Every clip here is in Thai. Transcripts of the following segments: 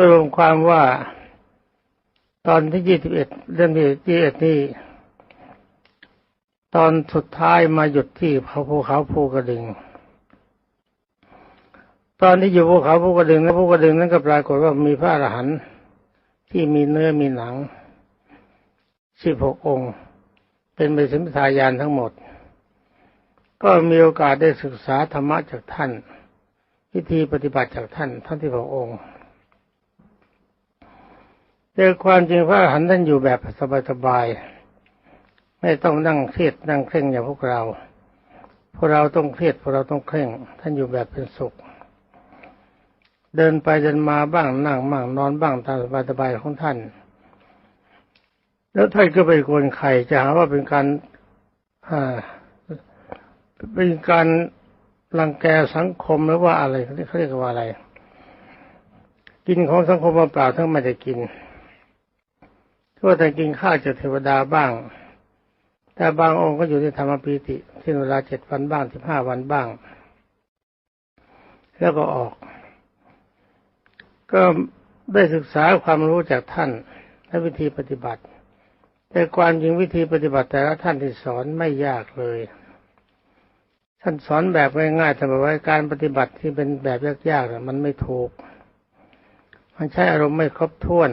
ก็รวมความว่าตอนที่ยี่สิบเอ็ดเรื่องที่ยี่สิบเอ็ดนี่ตอนสุดท้ายมาหยุดที่เขาภูเขาภูกระดึง ตอนที่อยู่ภูเขาภูกระดึงแล้วภูกระดึงนั้นก็ปรากฏว่ามีพระอรหันต์ที่มีเนื้อมีหนังสิบหกองค์ เป็นไปสิมทายานทั้งหมด ก็มีโอกาสได้ศึกษาธรรมะจากท่าน วิธีปฏิบัติจากท่านท่านที่พระองค์ แต่ความจริงพระอรหันต์ท่านอยู่แบบสบายๆไม่ต้องนั่งเครียดนั่งเคร่งอย่างพวกเรา พวกเราต้องเครียดพวกเราต้องเคร่ง ท่านอยู่แบบเป็นสุข เดินไปเดินมาบ้างนั่งบ้างนอนบ้างตามสบายๆของท่าน แล้วท่านก็ไปกวนใครจะหาว่าเป็นการอ่าเป็นการรังแกสังคมหรือว่าอะไรเขาเรียกว่าอะไร กินของสังคมมาเปล่าทั้งไม่ได้กิน ก็แต่กินข้าวจากเทวดาบ้าง แต่บางองค์ก็อยู่ในธรรมปีติที่เวลาเจ็ดวันบ้างสิบห้าวันบ้าง แล้วก็ออก ก็ได้ศึกษาความรู้จากท่านและวิธีปฏิบัติ แต่ความจริงวิธีปฏิบัติแต่ละท่านที่สอนไม่ยากเลย ท่านสอนแบบง่ายๆแต่บอกว่าการปฏิบัติที่เป็นแบบยากๆมันไม่ถูก มันใช้อารมณ์ไม่ครบถ้วน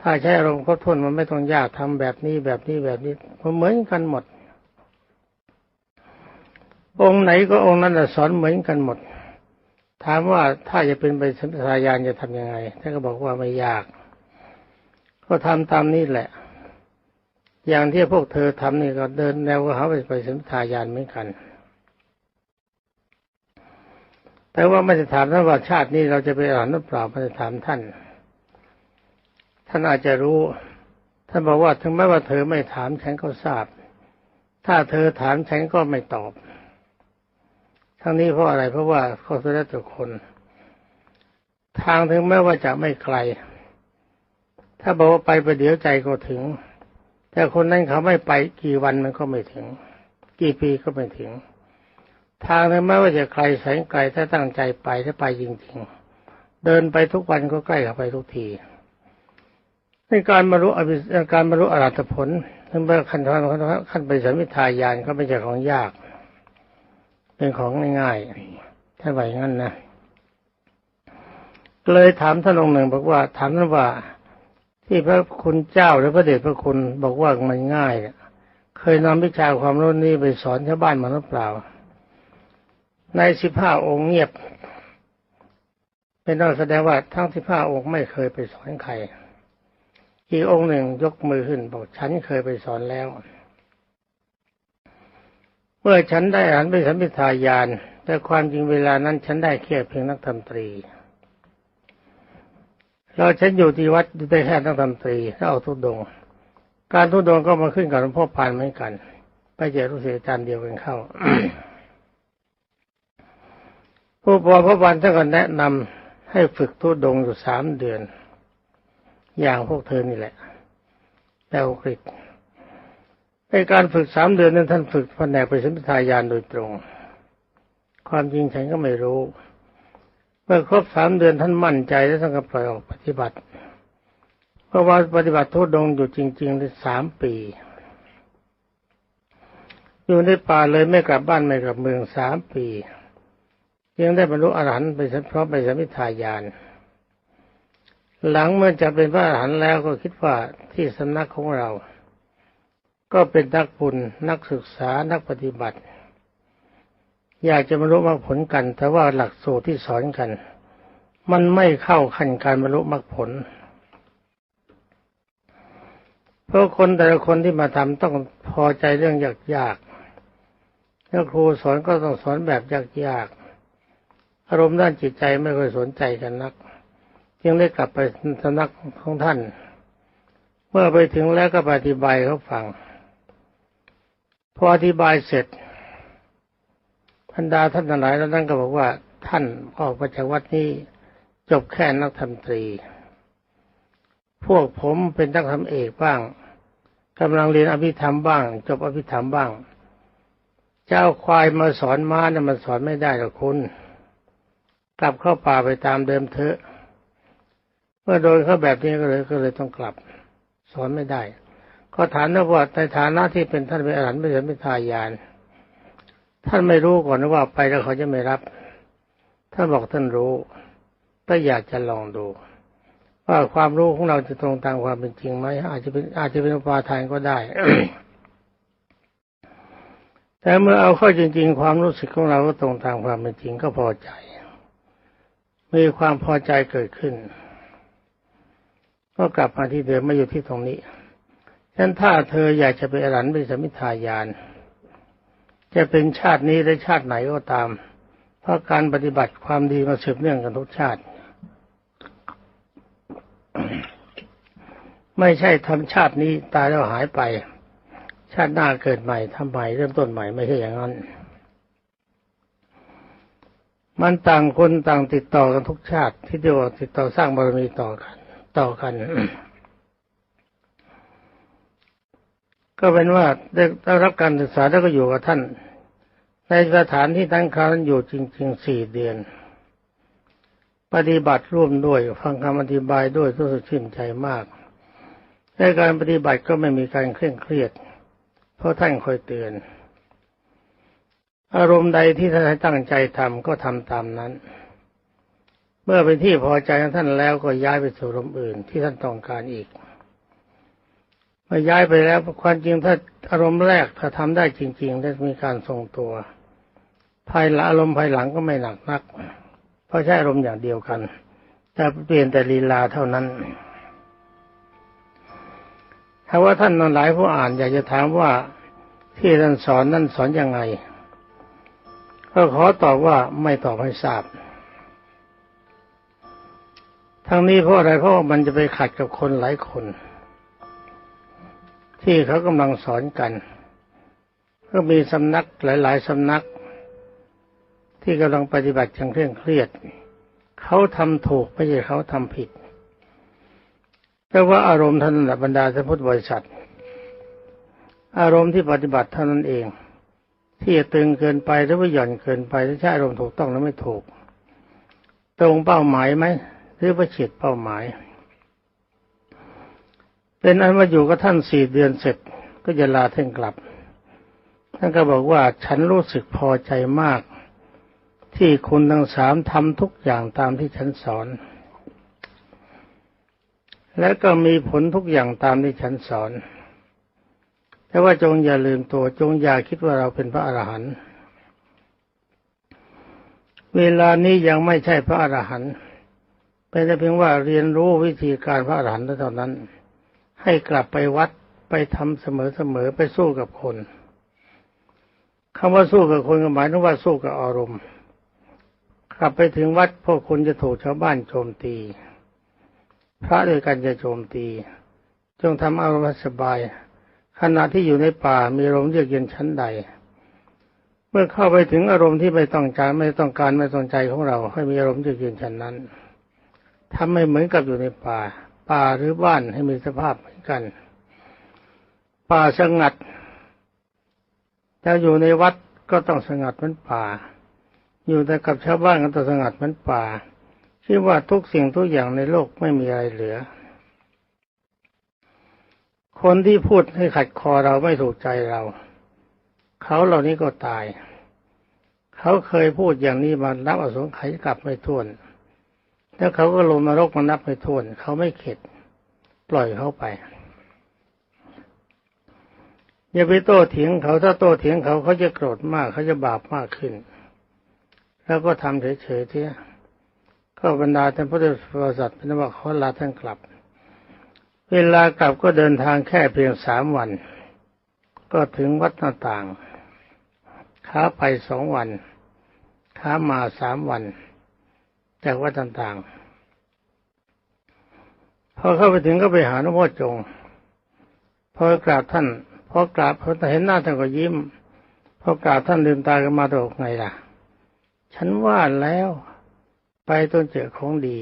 ถ้าใช้อารมณ์ครบถ้วนมันไม่ต้องยากทำแบบนี้แบบนี้แบบนี้มันเหมือนกันหมด องค์ไหนก็องค์นั้นสอนเหมือนกันหมด ถามว่าถ้าจะเป็นไปสัมปทายานจะทำยังไงท่านก็บอกว่าไม่ยาก ก็ทำตามนี้แหละ อย่างที่พวกเธอทำนี่ก็เดินแนวเขาไปไปสัมปทายานเหมือนกัน แต่ว่าไม่ได้ถามท่านว่าชาตินี้เราจะไปอ่านหรือเปล่าไม่ได้ถามท่าน ท่านอาจจะรู้ ท่านบอกว่าถึงแม้ว่าเธอไม่ถามฉันก็ทราบ ถ้าเธอถามฉันก็ไม่ตอบ ทั้งนี้เพราะอะไรเพราะว่าข้อสุดท้ายตัวคน ทางถึงแม้ว่าจะไม่ไกล ถ้าบอกว่าไปประเดี๋ยวใจก็ถึง แต่คนนั้นเขาไม่ไปกี่วันมันก็ไม่ถึง กี่ปีก็ไม่ถึง ทางถึงแม้ว่าจะไกลแสนไกลถ้าตั้งใจไปถ้าไปจริง ๆ เดินไปทุกวันก็ใกล้เข้าไปทุกที ในการบรรลุอภิการบรรลุอรหัตผลถึงแม้ขั้นตอนขั้นไปสัมมิทายานก็ไม่ใช่ของยาก เป็นของง่ายๆถ้าไหวงั้นนะเลยถามท่านองค์หนึ่งบอกว่าถามท่านว่า ที่พระคุณเจ้าหรือพระเดชพระคุณบอกว่ามันง่ายเคยนำวิชาความรู้นี้ไปสอนชาวบ้านมาหรือเปล่า ในสิบห้าองค์เงียบ เป็นต้องแสดงว่าทั้งสิบห้าองค์ไม่เคยไปสอนใคร อีกองค์หนึ่งยกมือขึ้นบอกฉันเคยไปสอนแล้ว เมื่อฉันได้อ่านไปสัมพิทายานแต่ความจริงเวลานั้นฉันได้แค่เพียงนักธรรมตรีเราฉันอยู่ที่วัดได้แค่นักธรรมตรีถ้าเอาทุดง การทุดงก็มาขึ้นกับหลวงพ่อปานเหมือนกัน ไปเจอรู้เสียจารย์เดียวกันเข้าผู้ปกพระวันท่านก็แนะนำให้ฝึกทุดงอยู่สามเดือน อย่างพวกเธอนี่แหละแปลกฤษในการฝึกสามเดือนนั้นท่านฝึกแผนกไปสัมปทายานโดยตรง ความจริงฉันก็ไม่รู้ เมื่อครบสามเดือนท่านมั่นใจแล้วท่านก็ปล่อยออกปฏิบัติ เพราะว่าปฏิบัติทุดงอยู่จริงๆได้สามปี อยู่ในป่าเลยไม่กลับบ้านไม่กลับเมืองสามปี ยังได้บรรลุอรหันต์ไปเพราะไปสัมมิทายาน หลังเมื่อจะเป็นพระอรหันต์แล้วก็คิดว่าที่สำนักของเรา ก็เป็นนักบุญนักศึกษานักปฏิบัติ อยากจะบรรลุมรรคผลกัน แต่ว่าหลักสูตรที่สอนกัน มันไม่เข้าขั้นการบรรลุมรรคผล เพราะคนแต่ละคนที่มาทำต้องพอใจเรื่องยากๆแล้วครูสอนก็ต้องสอนแบบยากๆอารมณ์ด้านจิตใจไม่ค่อยสนใจกันนัก ยังได้กลับไปสำนักของท่าน เมื่อไปถึงแล้วก็อธิบายเขาฟัง พออธิบายเสร็จบรรดาท่านทั้งหลายแล้วนั่นก็บอกว่าท่านออกมาจากวัดนี้จบแค่นักธรรมตรี พวกผมเป็นนักธรรมเอกบ้างกำลังเรียนอภิธรรมบ้าง จบอภิธรรมบ้าง เจ้าควายมาสอนม้าเนี่ยมันสอนไม่ได้หรอกคุณ กลับเข้าป่าไปตามเดิมเถอะ เมื่อโดนเขาแบบนี้ก็เลยก็เลยต้องกลับ สอนไม่ได้ก็ถามนะว่าในฐานะที่เป็นท่านเป็นอรหันต์เป็นมิทายาน ท่านไม่รู้ก่อนว่าไปแล้วเขาจะไม่รับ ท่านบอกท่านรู้ก็อยากจะลองดูว่าความรู้ของเราจะตรงตามความเป็นจริงไหมอาจจะเป็นอาจจะเป็นอุปาทานก็ได้แต่เมื่อเอาเข้าจริง ๆ ความรู้สึกของเราก็ตรงตามความเป็นจริงก็พอใจ มีความพอใจเกิดขึ้น ก็กลับมาที่เดิมมาอยู่ที่ตรงนี้ฉะนั้นถ้าเธออยากจะเป็นอรหันต์เป็นสมิทายาน จะเป็นชาตินี้หรือชาติไหนก็ตาม เพราะการปฏิบัติความดีมาสืบเนื่องกันทุกชาติ ไม่ใช่ทำชาตินี้ตายแล้วหายไป ชาติหน้าเกิดใหม่ทำใหม่เริ่มต้นใหม่ไม่ใช่อย่างนั้น มันต่างคนต่างติดต่อกันทุกชาติ ที่เดียวติดต่อสร้างบารมีต่อกัน ต่อกัน ก็เป็นว่าได้รับการศึกษาแล้วก็อยู่กับท่าน ในสถานที่ตั้งค้างอยู่จริงๆสี่เดือน ปฏิบัติร่วมด้วยฟังคำอธิบายด้วยรู้สึกชื่นใจมากในการปฏิบัติก็ไม่มีการเคร่งเครียด เพราะท่านคอยเตือน อารมณ์ใดที่ท่านตั้งใจทำก็ทำตามนั้น เมื่อเป็นที่พอใจของท่านแล้วก็ย้ายไปสู่อารมณ์อื่นที่ท่านต้องการอีกเมื่อย้ายไปแล้วความจริงถ้าอารมณ์แรกถ้าทำได้จริงๆได้มีการทรงตัว ภายหลังอารมณ์ภายหลังก็ไม่หนักนัก เพราะใช้อารมณ์อย่างเดียวกัน แต่เปลี่ยนแต่ลีลาเท่านั้นถ้าว่าท่านหลายผู้อ่านอยากจะถามว่าที่ท่านสอนนั่นสอนยังไง ก็ขอตอบว่าไม่ตอบให้ทราบ ทั้งนี้เพราะอะไรเพราะมันจะไปขัดกับคนหลายคน ที่เขากำลังสอนกัน ก็มีสำนักหลาย ๆสำนัก ที่กำลังปฏิบัติอย่างเคร่งเครียดเขาทำถูกไม่ใช่เขาทำผิดแต่ว่าอารมณ์ท่านบรรดาสัพุทธบริษัท อารมณ์ที่ปฏิบัติเท่านั้นเอง ที่จะตึงเกินไปหรือว่าหย่อนเกินไปถ้าใช้อารมณ์ถูกต้องแล้วไม่ถูก ตรงเป้าหมายไหม หรือว่าเฉียดเป้าหมาย เป็นอันว่าอยู่กับท่านสี่เดือนเสร็จก็จะลาท่านกลับ ท่านก็บอกว่าฉันรู้สึกพอใจมาก ที่คุณทั้งสามทำทุกอย่างตามที่ฉันสอน และก็มีผลทุกอย่างตามที่ฉันสอน แต่ว่าจงอย่าลืมตัวจงอย่าคิดว่าเราเป็นพระอรหันต์เวลานี้ยังไม่ใช่พระอรหันต์ เป็นแต่เพียงว่าเรียนรู้วิธีการพระอรหันต์เท่านั้น ให้กลับไปวัดไปทำเสมอๆไปสู้กับคนคำว่าสู้กับคนหมายถึงว่าสู้กับอารมณ์กลับไปถึงวัดพวกคุณจะถูกชาวบ้านโจมตี พระด้วยกันจะโจมตี จงทำอารมณ์สบาย ขณะที่อยู่ในป่ามีอารมณ์เยือกเย็นชั้นใด เมื่อเข้าไปถึงอารมณ์ที่ไม่ต้องการไม่ต้องการไม่ต้องใจของเรา ให้มีอารมณ์เยือกเย็นชั้นนั้น ทำให้เหมือนกับอยู่ในป่า ป่าหรือบ้านให้มีสภาพเหมือนกัน ป่าสงัดแต่อยู่ในวัดก็ต้องสงัดเหมือนป่า อยู่แต่กับชาวบ้านก็ต้องสงัดเหมือนป่าคิดว่าทุกสิ่งทุกอย่างในโลกไม่มีอะไรเหลือ คนที่พูดให้ขัดคอเราไม่ถูกใจเรา เขาเหล่านี้ก็ตาย เขาเคยพูดอย่างนี้มานับอสงไขยกลับไม่ท้วน แล้วเขาก็ลงนรกมานับไม่ท้วนเขาไม่เข็ด ปล่อยเขาไป อย่าไปโต้เถียงเขาถ้าโต้เถียงเขาเขาจะโกรธมากเขาจะบาปมากขึ้น แล้วก็ทำเฉยๆเทียก็บรรดาท่านพุทธบริษัทเป็นว่าขอลาท่านกลับ เวลากลับก็เดินทางแค่เพียงสามวัน ก็ถึงวัดหน้าต่างขาไปสองวันขามาสามวัน จากวัดต่างๆ พอเข้าไปถึงก็ไปหาหลวงพ่อจง พอกราบท่าน พอกราบพอเห็นหน้าท่านก็ยิ้ม พอกราบท่านลืมตากันมาตกไงล่ะ ฉันว่าแล้วไปต้องเจอของดี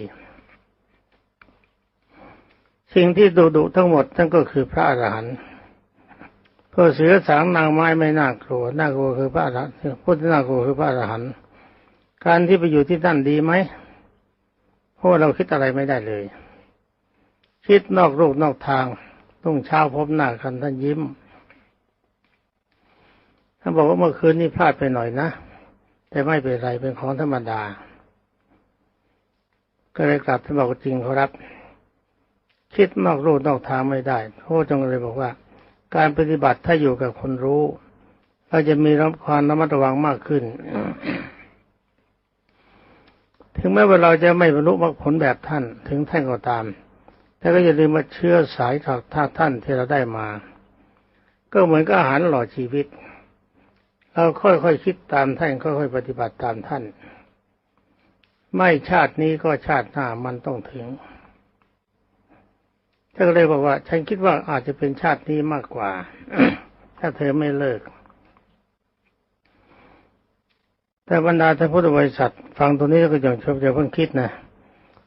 สิ่งที่ดุดุทั้งหมดนั่นก็คือพระอรหันต์พวกเสือสางนางไม้ไม่น่ากลัวน่ากลัวคือพระอรหันต์พุทธน่ากลัวคือพระอรหันต์การที่ไปอยู่ที่นั่นดีไหม เพราะเราคิดอะไรไม่ได้เลย คิดนอกรูนอกทางรุ่งเช้าพบหน้ากันท่านยิ้มท่านบอกว่าเมื่อคืนนี้พลาดไปหน่อยนะ แต่ไม่เป็นไรเป็นของธรรมดา ก็เลยกลับท่านบอกว่าจริงเขารับ คิดนอกรูนอกทางไม่ได้พระจงเลยบอกว่า การปฏิบัติถ้าอยู่กับคนรู้ เราจะมีรับความระมัดระวังมากขึ้น ถึงแม้ว่าเราจะไม่บรรลุมรรคผลแบบท่าน ถึงท่านก็ตาม แต่ก็อย่าลืมมาเชื่อสายจากท่าท่านที่เราได้มา ก็เหมือนกับอาหารหล่อชีวิต เราค่อยๆคคิดตามท่านค่อยๆปฏิบัติตามท่าน ไม่ชาตินี้ก็ชาติหน้ามันต้องถึงท่านก็เลยบอกว่า ฉันคิดว่าอาจจะเป็นชาตินี้มากกว่า ถ้าเธอไม่เลิก แต่บรรดาท่านพุทธบริษัท ฟังตรงนี้ก็ยังชมจะเพิ่งคิดนะ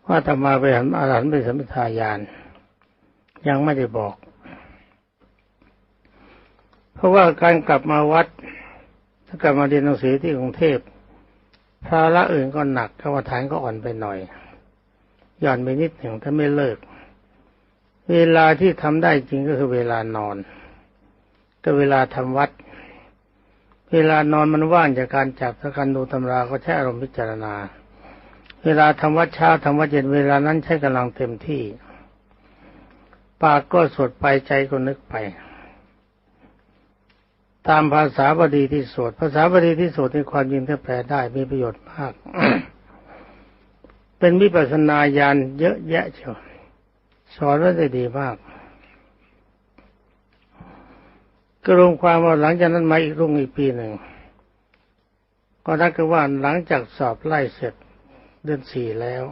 ว่าธรรมาไปหันอาหันไปสัมปทายานยังไม่ได้บอก เพราะว่าการกลับมาวัดถ้ากลับมาเรียนหนังสือที่กรุงเทพภาระอื่นก็หนักกรรมฐานก็อ่อนไปหน่อยหย่อนไปนิดหนึ่งถ้าไม่เลิก เวลาที่ทำได้จริงก็คือเวลานอน ก็เวลาทำวัด เวลานอนมันว่างจากการจับถ้าการดูตำราก็ใช้อารมณ์พิจารณา เวลาทำวัดเช้าทำวัดเย็นเวลานั้นใช้กำลังเต็มที่ ปากก็สวดไปใจก็นึกไป ตามภาษาบาลีที่สวดภาษาบาลีที่สวดในความจริงถ้าแปลได้มีประโยชน์มาก เป็นวิปัสสนาญาณเยอะแยะเชียวสอนไว้ได้ดีมาก กรวมความว่าหลังจากนั้นมาอีกรุ่งอีกปีหนึ่งก็นักกันว่าหลังจากสอบไล่เสร็จเดือนสี่แล้ว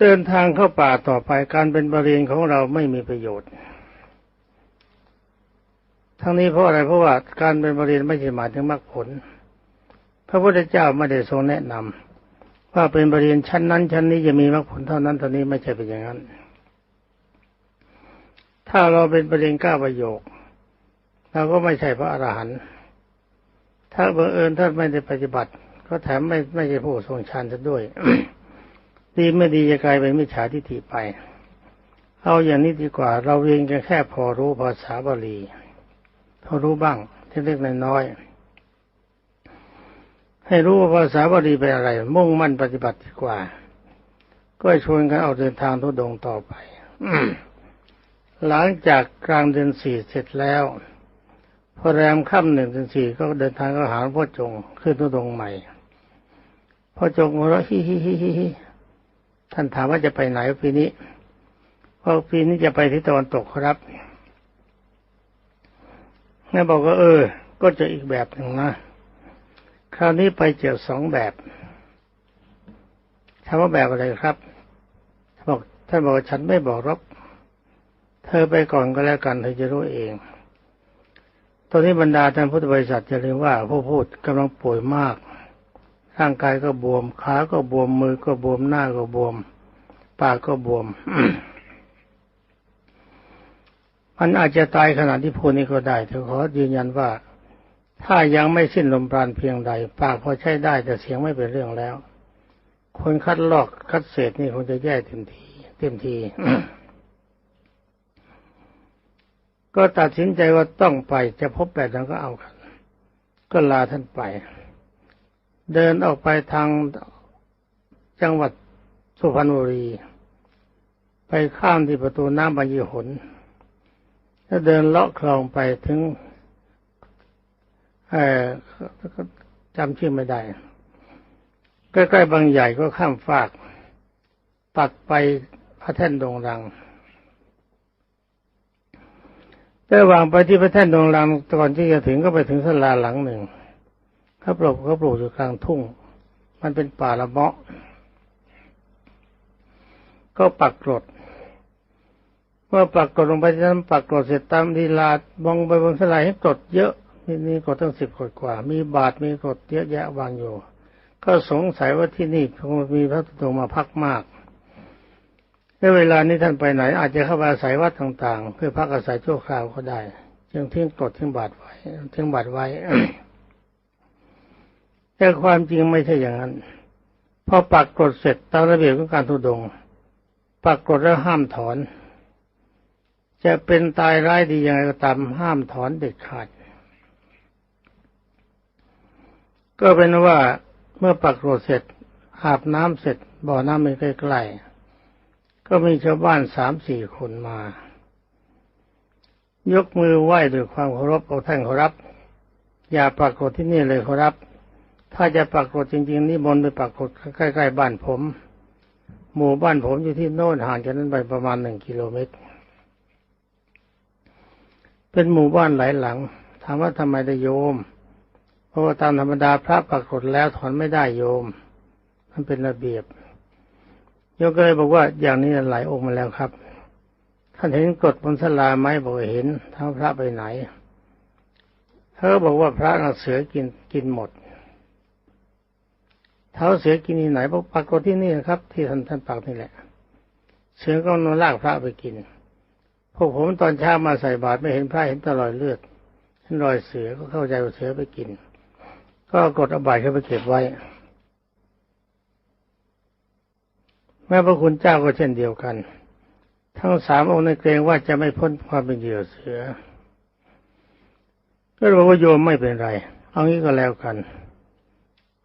เดินทางเข้าป่าต่อไปการเป็นบริเวณของเราไม่มีประโยชน์ ทั้งนี้เพราะอะไรเพราะว่าการเป็นบริเวณไม่ใช่หมายถึงมรรคผล พระพุทธเจ้าไม่ได้ทรงแนะนำว่าเป็นบริเวณชั้นนั้น ชั้นนี้จะมีมรรคผลเท่านั้นเท่านี้ไม่ใช่เป็นอย่างนั้น ถ้าเราเป็นบริเวณก้าประโยค เราก็ไม่ใช่พระอรหันต์ถ้าบังเอิญท่านไม่ได้ปฏิบัติ ก็แถมไม่ไม่ใช่ผู้ทรงฌานซะด้วยดีไม่ดีจะกลายเป็นมิจฉาทิฏฐิไป เอาอย่างนี้ดีกว่า เราเรียนกันแค่พอรู้ภาษาบาลีพอรู้บ้างเล็กๆน้อยๆให้รู้ว่าภาษาบาลีเป็นอะไร มุ่งมั่นปฏิบัติดีกว่า ก็ชวนกันเอาเดินทางทุดงต่อไปหลังจากกลางเดือนสี่เสร็จแล้ว พอแรมค่ำหนึ่งถึงสี่ก็เดินทางก็หาพ่อจงขึ้นตุดงใหม่พ่อจงหัวเราะฮิฮิฮิฮิฮิท่านถามว่าจะไปไหนปีนี้พอปีนี้จะไปที่ตะวันตกครับนั่บอกว่าเออ ก็จะอีกแบบหนึ่งนะ คราวนี้ไปเจอสองแบบถามว่าแบบอะไรครับบอกท่านบอกฉันไม่บอกรับ เธอไปก่อนก็แล้วกันเธอจะรู้เอง ตอนนี้บรรดาท่านพุทธบริษัทจะเรียกว่าผู้พูดกำลังป่วยมาก ร่างกายก็บวม ขาก็บวม มือก็บวม หน้าก็บวม ปากก็บวม มันอาจจะตายขณะที่พูดนี้ก็ได้แต่ขอยืนยันว่า ถ้ายังไม่สิ้นลมปราณเพียงใด ปากพอใช้ได้แต่เสียงไม่เป็นเรื่องแล้ว คนคัดลอกคัดเศษนี่คงจะแย่เต็มที เต็มที ก็ตัดสินใจว่าต้องไปจะพบแปดนั้นก็เอากันก็ลาท่านไป เดินออกไปทางจังหวัดสุพรรณบุรี ไปข้ามที่ประตูน้ำบางยี่หนแล้วเดินเลาะคลองไปถึงจำชื่อไม่ได้ ใกล้ๆบางใหญ่ก็ข้ามฟากปักไปพระแท่นดงรัง ระหว่างไปที่พระแท่นดงลังก่อนที่จะถึงก็ไปถึงศาลาหลังหนึ่งเขาปลูกเขาปลูกอยู่กลางทุ่ง มันเป็นป่าละเมาะ ก็ปักกรดเมื่อปักกรดลงไปที่นั้นปักกรดเสร็จตามทีลามองไปบนสลายให้กรดเยอะนี่นี่กรดตั้งสิบกรดกว่า มีบาทมีกรดเยอะแยะวางอยู่ ก็สงสัยว่าที่นี่คงมีพระตุตมาพักมาก ในเวลานี้ท่านไปไหน อาจจะเข้าไปอาศัยวัดต่าง ๆ เพื่อพักอาศัยชั่วคราวก็ได้ จึงทิ้งกดทิ้งบาทไว้ทิ้งบาทไว้แต่ความจริงไม่ใช่อย่างนั้นพอปักกดเสร็จตามระเบียบของการทุดงปักกฎแล้วห้ามถอน จะเป็นตายร้ายดียังไงก็ตามห้ามถอนเด็ดขาด ก็เป็นว่าเมื่อปักกฎเสร็จอาบน้ำเสร็จบ่อน้ำมันใกล้ๆ ก็มีชาวบ้านสามสี่คนมา ยกมือไหว้ด้วยความเคารพเอาท่านขอรับ อย่าปรากฏที่นี่เลยขอรับ ถ้าจะปรากฏจริง ๆนี่มนต์ไปปรากฏใกล้ๆบ้านผม หมู่บ้านผมอยู่ที่โน่นห่างจากนั้นไปประมาณหนึ่งกิโลเมตร เป็นหมู่บ้านหลายหลัง ถามว่าทำไมได้โยม เพราะว่าตามธรรมดาพระปรากฏแล้วถอนไม่ได้โยม มันเป็นระเบียบ โยมก็เลยบอกว่าอย่างนี้หลายองค์มาแล้วครับ ท่านเห็นกฎบนสลาไหมบอกเห็นท้าพระไปไหนเธอบอกว่าพระน่ะเสือกินกินหมดเท้าเสือกินที่ไหนบอกปรากฏที่นี่ครับ ที่ท่านท่านปักนี่แหละ เสือก็นอนลากพระไปกินพวกผมตอนเช้ามาใส่บาตรไม่เห็นพระเห็นแตรอยเลือดเห็นรอยเสือก็เข้าใจว่าเสือไปกิน ก็กดเอาบาตรเข้าไปเก็บไว้ แม่พระคุณเจ้าก็เช่นเดียวกัน ทั้งสามองค์ในเกรงว่าจะไม่พ้นความเป็นเหยื่อเสือ ก็บอกว่าโยมไม่เป็นไร เอางี้ก็แล้วกัน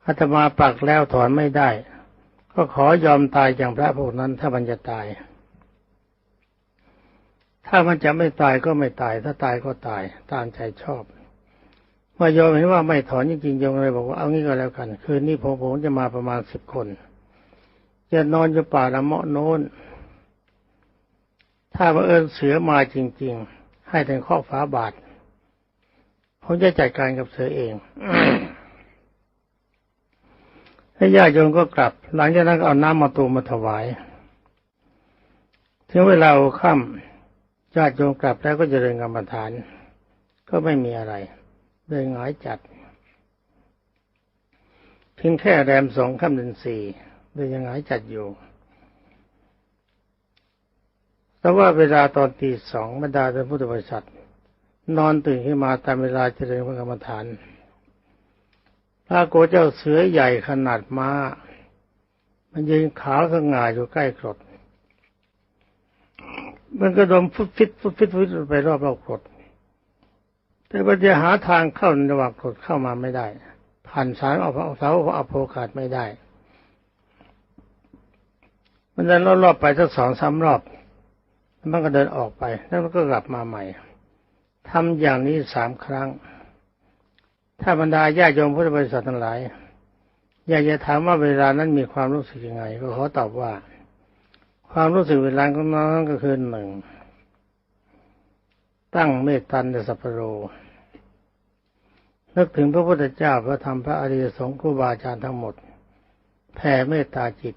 อาตมาปักแล้วถอนไม่ได้ ก็ขอยอมตายอย่างพระพวกนั้น ถ้ามันจะตาย ถ้ามันจะไม่ตายก็ไม่ตาย ถ้าตายก็ตาย ตามใจชอบเมื่อโยมเห็นว่าไม่ถอนจริงๆโยมเลยบอกว่าเอางี้ก็แล้วกัน คืนนี้ผมผมจะมาประมาณสิบคน จะนอนอยู่ป่าละเมาะโน้น ถ้าบังเอิญเสือมาจริง ๆ ให้แต่ข้อฝาบาทผมจะจัดการกับเสือเองให้ญาติโยมก็กลับ หลังจากนั้นก็เอาน้ำมาตูมมาถวายถึงเวลาค่ำญาติโยมกลับแล้วก็จะเริญกรรมฐาน ก็ไม่มีอะไรเลยหงายจัดเพียงแค่แรมสองค่ำเดือนสี่ เลยยังหงายจัดอยู่แต่ว่าเวลาตอนตีสองบรรดาท่านพุทธบริษัท นอนตื่นขึ้นมาตามเวลาเจริญพระกรรมฐานพระโกเจ้าเสือใหญ่ขนาดม้า มันยืนขาวสง่าอยู่ใกล้กรด มันก็ดมฟุตฟิตฟุตฟิตฟุตไปรอบรอบกรด แต่ปัญจะหาทางเข้าระหว่างกรดเข้ามาไม่ได้ ผ่านสารออกเสาอโภคาดไม่ได้ มันเดินรอบๆไปสักสองสามรอบมันก็เดินออกไป แล้วมันก็กลับมาใหม่ทำอย่างนี้สามครั้ง ถ้าบรรดาญาโยมพุทธบริษัททั้งหลาย อยากจะถามว่าเวลานั้นมีความรู้สึกยังไง ก็ขอตอบว่า ความรู้สึกเวลาของน้องก็คือหนึ่งตั้งเมตตันเดสัพโรนึกถึงพระพุทธเจ้าพระธรรมพระอริยสงฆ์ครูบาอาจารย์ทั้งหมด แผ่เมตตาจิต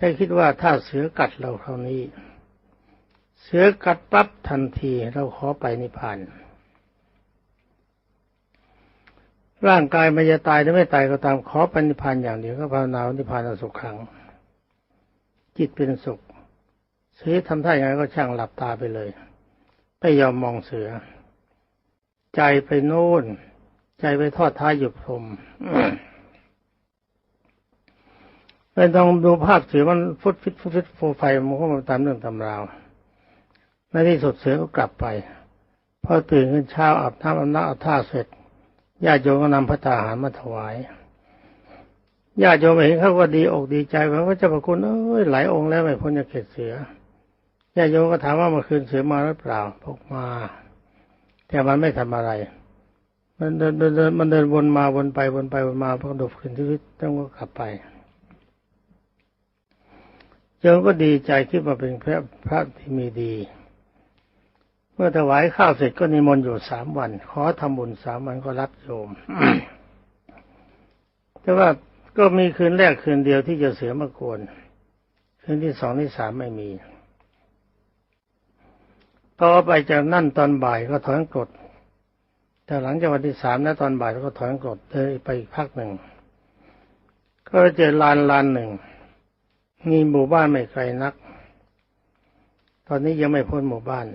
แค่คิดว่าถ้าเสือกัดเราคราวนี้ เสือกัดปั๊บทันทีเราขอไปนิพพานร่างกายมันจะตายหรือไม่ตายก็ตามขอไปนิพพานอย่างเดียวก็ภาวนานิพพานสุขขัง จิตเป็นสุขเสือทำท่าอย่างไรก็ช่างหลับตาไปเลยไม่ยอมมองเสือ ใจไปโน่น ใจไปทอดท้ายหยุดพรม ไปต้องดูภาพเสือมันฟุดฟิตฟุดฟิตโฟไฟมันก็มาตามเรื่องตำราวในที่สุดเสือก็กลับไปพอตื่นขึ้นเช้าอาบน้ำอาบน้ำอาบท่าเสร็จญาติโยมก็นำพระตาหารมาถวายญาติโยมเห็นเขาก็ดีอกดีใจเพราะว่าเจ้าพระคุณเอ้ยหลายองค์แล้วไม่พ้นจากเขตเสือญาติโยมก็ถามว่าเมื่อคืนเสือมาหรือเปล่าพกมา แต่มันไม่ทำอะไร มันเดินเดินมันเดินวนมาวนไปวนไปวนมาพอดูคืนที่ต้องก็กลับไป โยมก็ดีใจคิดว่าเป็นพระพระที่มีดี เมื่อถวายข้าวเสร็จก็นิมนต์อยู่สามวัน ขอทำบุญสามวันก็รับโยม แต่ว่าก็มีคืนแรกคืนเดียวที่จะเสือมากวนคืนที่สองที่สามไม่มี ต่อไปจากนั่นตอนบ่ายก็ถอนกรดแต่หลังจากวันที่สามนะตอนบ่ายก็ถอนกรดเดินไปอีกพักหนึ่ง ก็เจอลานลานหนึ่ง มีหมู่บ้านไม่ไกลนัก ตอนนี้ยังไม่พ้นหมู่บ้าน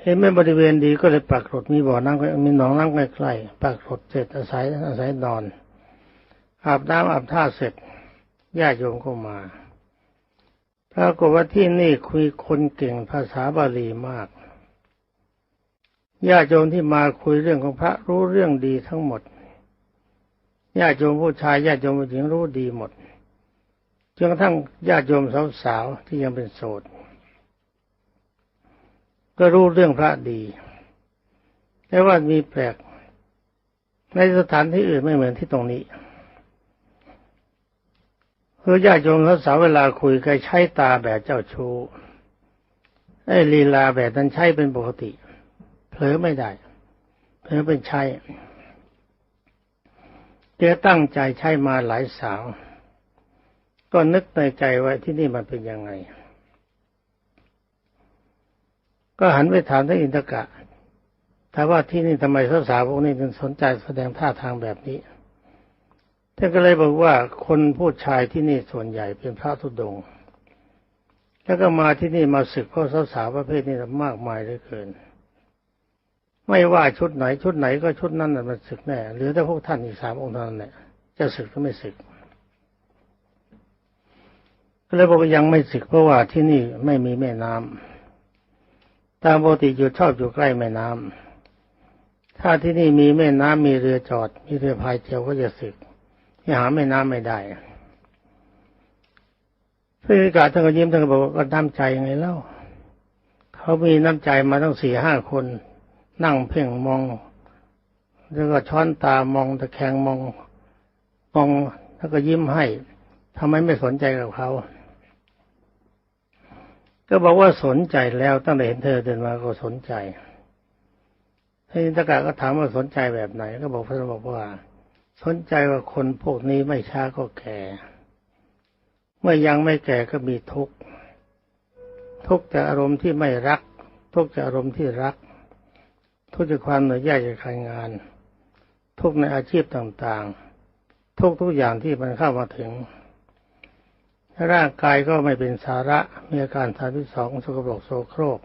เห็นไม่บริเวณดีก็เลยปักกรดมีบ่อน้ำมีหนองน้ำใกล้ๆปักกรดเสร็จอาศัยอาศัยนอน อาบน้ำอาบท่าเสร็จญาติโยมก็มาปรากฏว่าที่นี่คุยคนเก่งภาษาบาลีมากญาติโยมที่มาคุยเรื่องของพระรู้เรื่องดีทั้งหมด ญาติโยมผู้ชายญาติโยมผู้หญิงรู้ดีหมดจนกระทั่งญาติโยมสาวๆที่ยังเป็นโสดก็รู้เรื่องพระดี แต่ว่ามีแปลก ในสถานที่อื่นไม่เหมือนที่ตรงนี้คือญาติโยมสาวเวลาคุยใครใช้ตาแบบเจ้าชู้ไอ้ลีลาแบบนั้นใช้เป็นปกติเผลอไม่ได้เผลอเป็นใช้ เจ้ตั้งใจใช้มาหลายสาว ก็นึกในใจไว้ที่นี่มันเป็นยังไง ก็หันไปถามท่านอินทกะถามว่าที่นี่ทำไมสาวๆพวกนี้ถึงสนใจแสดงท่าทางแบบนี้ท่านก็เลยบอกว่าคนผู้ชายที่นี่ส่วนใหญ่เป็นพระธุดงค์แล้วก็มาที่นี่มาศึกเพราะสาวๆประเภทนี้มากมายเหลือเกิน ไม่ว่าชุดไหนชุดไหนก็ชุดนั้นน่ะมันศึกแน่หรือแต่พวกท่านอีกสามองค์เท่านั้นแหละจะศึกก็ไม่ศึกก็เลยบอกว่ายังไม่ศึกเพราะว่าที่นี่ไม่มีแม่น้ำตามปกติอยู่ชอบอยู่ใกล้แม่น้ำถ้าที่นี่มีแม่น้ำมีเรือจอด มีเรือพายเที่ยวก็จะศึกที่หาแม่น้ำไม่ได้พระอิกาท่านก็ยิ้มท่านก็บอกว่าก็น้ำใจยังไงเล่าเขามีน้ำใจมาตั้งสี่ห้าคน นั่งเพ่งมอง แล้วก็ช้อนตามองตะแคงมองมองแล้วก็ยิ้มให้ทำไมไม่สนใจกับเขา ก็บอกว่าสนใจแล้วตั้งแต่เห็นเธอเดินมาก็สนใจท่านอินทกะก็ถามว่าสนใจแบบไหน ก็บอกพระบอกว่า สนใจว่าคนพวกนี้ไม่ช้าก็แก่ เมื่อยังไม่แก่ก็มีทุกข์ทุกข์แต่อารมณ์ที่ไม่รัก ทุกข์แต่อารมณ์ที่รัก ทุกข์จากความเหนื่อยยากจากการงาน ทุกข์ในอาชีพต่างๆ ทุกทุกอย่างที่มันเข้ามาถึง ร่างกายก็ไม่เป็นสาระมีอาการทางที่สองสกปรกโสโครก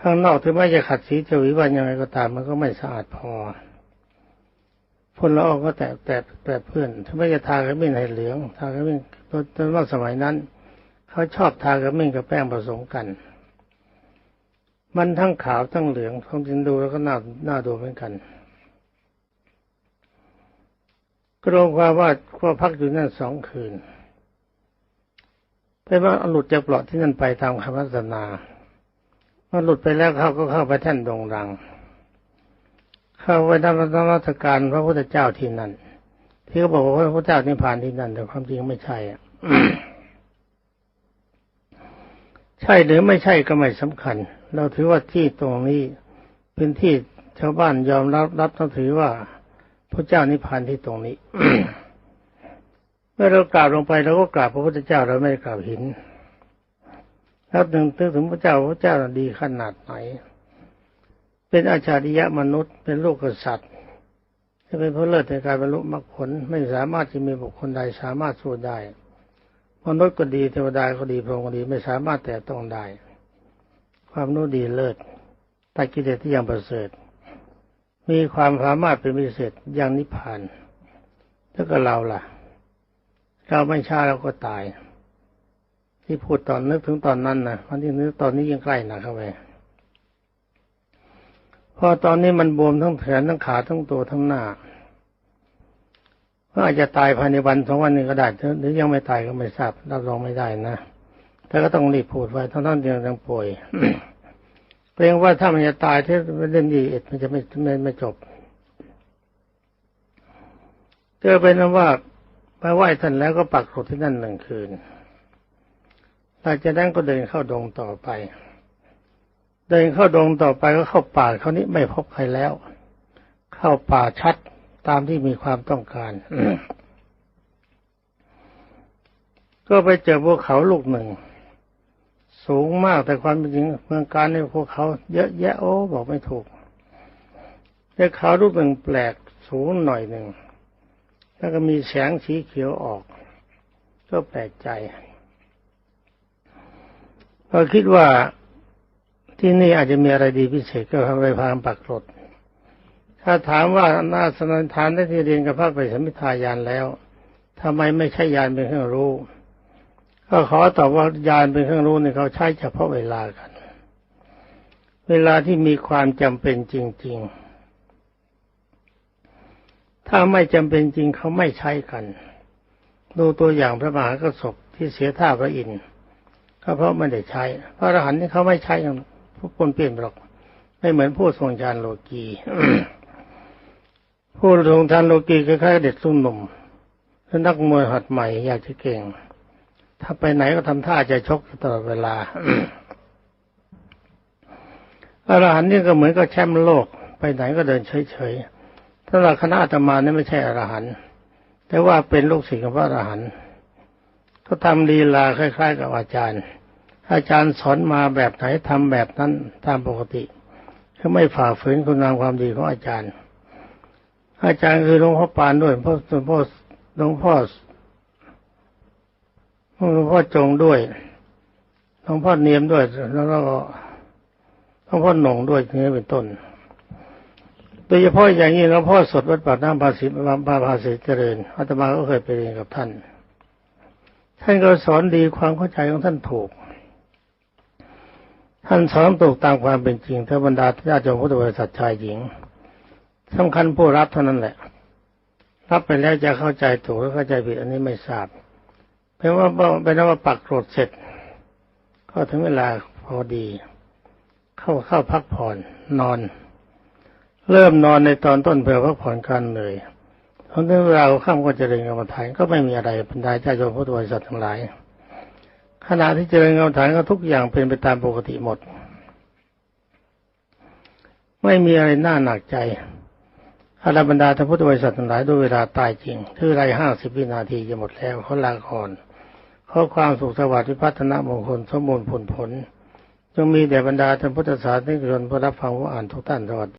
ข้างนอกถึงแม้จะขัดสีจวิวันยังไงก็ตามมันก็ไม่สะอาดพอพ่นละอองก็แตกแตกแตกเพื่อนถ้าไม่จะทากระมิ้นให้เหลืองทากระมิ้นตอนว่าสมัยนั้น เขาชอบทากระมิ้นกับแป้งผสมกัน มันทั้งขาวทั้งเหลืองท้งจินดูแล้วก็น่าน่าดูเหมือนกันก็รวมความว่าว่าพักอยู่นั่นสองคืนไปว่าหลุดจากเปลาะที่นั่นไปตามคำพัฒนาเมื่อหลุดไปแล้วเขาก็เข้าไปแท่นดงรัง เข้าไปทำนมัสการพระพุทธเจ้าที่นั่น ที่เขาบอกว่าพระพุทธเจ้านิพพานที่นั่นแต่ความจริงไม่ใช่อะใช่หรือไม่ใช่ก็ไม่สำคัญ เราถือว่าที่ตรงนี้เป็นที่ชาวบ้านยอมรับรับต้องถือว่าพระเจ้านิพพานที่ตรงนี้ เมื่อเรากราบลงไปเราก็กราบพระพุทธเจ้าเราไม่ได้กราบหินแล้วถึงถึงพระเจ้าพระเจ้าดีขนาดไหน เป็นอาชาริยะมนุษย์เป็นลูกกษัตริย์จะเป็นผู้เลิศในการบรรลุมรรคผลไม่สามารถจะมีบุคคลใดสามารถสู้ได้มนุษย์ก็ดีเทวดาก็ดีพรหมก็ดีไม่สามารถแต่ต้องได้ ความนู้ดีเลิศตัดกิเลสที่ยังประเสริฐ มีความสามารถเป็นพิเศษอย่างนิพพานแล้วก็เราล่ะ เราไม่ช้าเราก็ตาย ที่พูดตอนนึกถึงตอนนั้นนะวันที่นึกตอนนี้ยังใกล้หนักเข้าไปพอตอนนี้มันบวมทั้งแขนทั้งขาทั้งตัวทั้งหน้าก็อาจจะตายภายในวันสองวันนี้ก็ได้หรือยังไม่ตายก็ไม่ทราบรับรองไม่ได้นะ แต่ก็ต้องรีบพูดไว้ทั้งท่านยังยังป่วยเกรงว่าถ้ามันจะตายที่เล่นดีเอ็ดมันจะไม่ไม่ไม่จบเจอเป็นว่าไปไหว้ท่านแล้วก็ปักหลดที่นั่นหนึ่งคืนหลังจากนั้นก็เดินเข้าดงต่อไป เดินเข้าดงต่อไปก็เข้าป่าเขาวนี้ไม่พบใครแล้ว เข้าป่าชัดตามที่มีความต้องการ ก็ไปเจอภูเขาลูกหนึ่ง สูงมากแต่ความจริงเมืองการในภูเขาเยอะแยะโอ้บอกไม่ถูกแต่เขาลูกหนึ่งแปลกสูงหน่อยหนึ่งแล้วก็มีแสงสีเขียวออก ก็แปลกใจก็คิดว่าที่นี่อาจจะมีอะไรดีพิเศษก็ทำไปพามปักรดถ้าถามว่าน่าสนันทานได้ที่เรียนกับพระไปสมิทายานแล้วทำไมไม่ใช่ยานเป็นเครื่องรู้ ก็ขอตอบว่ายานเป็นเครื่องรู้เนี่ยเขาใช้เฉพาะเวลากัน เวลาที่มีความจำเป็นจริง ๆ ถ้าไม่จำเป็นจริงเขาไม่ใช้กัน ดูตัวอย่างพระมหากระสบที่เสียท่าพระอินทร์ก็เพราะไม่ได้ใช้ พระอรหันต์นี่เขาไม่ใช้กันผู้คนเปลี่ยนหรอก ไม่เหมือนผู้ทรงฌานโลกีผู้ทรงฌานโลกีคล้ายๆเด็กสุ่มหนุ่มนักมวยหัดใหม่อยากจะเก่ง ถ้าไปไหนก็ทำท่าจะชกตลอดเวลาอรหันต์นี่ก็เหมือนกับแชมป์โลก ไปไหนก็เดินเฉยๆถ้าเราคณะอาตมานี่ไม่ใช่อรหันต์แต่ว่าเป็นลูกศิษย์ของพระอรหันต์ก็ทำลีลาคล้าย ๆ กับอาจารย์ อาจารย์สอนมาแบบไหนทำแบบนั้นตามปกติคือไม่ฝ่าฝืนคุณงามความดีของอาจารย์ อาจารย์คือหลวงพ่อปานด้วยพ่อหลวงพ่อหลวงพ่อ หลวงพ่อจงด้วยหลวงพ่อเนียมด้วย แล้วก็หลวงพ่อหนงด้วยนี้เป็นต้นโดยเฉพาะอย่างนี้หลวงพ่อสดวัดปากน้ำภาษีบาภาษีเจริญอาตมาก็เคยไปเรียนกับท่าน ท่านก็สอนดีความเข้าใจของท่านถูก ท่านสอนถูกตามความเป็นจริงถ้าบรรดาญาติโยมพุทธบริษัทชายหญิงสำคัญผู้รับเท่านั้นแหละ รับไปแล้วจะเข้าใจถูกหรือเข้าใจผิดอันนี้ไม่ทราบ เป็นว่าเป็นว่าปักโกรธเสร็จ ก็ถึงเวลาพอดี เข้าเข้าพักผ่อนนอน เริ่มนอนในตอนต้นเพื่อพักผ่อนกันเลยตอนนี้เวลาข้ามก็เจริญกรรมฐานก็ไม่มีอะไรบรรดาญาติโยมพุทธบริษัททั้งหลาย ขณะที่เจริญกรรมฐานก็ทุกอย่างเป็นไปตามปกติหมด ไม่มีอะไรน่าหนักใจอาราบรรดาท่านพุทธบริษัททั้งหลายด้วยเวลาตายจริงคือไรห้าสิบวินาทีจะหมดแล้วเขาลาก่อน ขอความสุขสวัสดิ์พิพัฒนามงคลสมบูรณ์ผลผลจงมีแด่บรรดาท่านพุทธศาสนิกชนผู้รับฟังผู้อ่านทุกท่านสวัสดี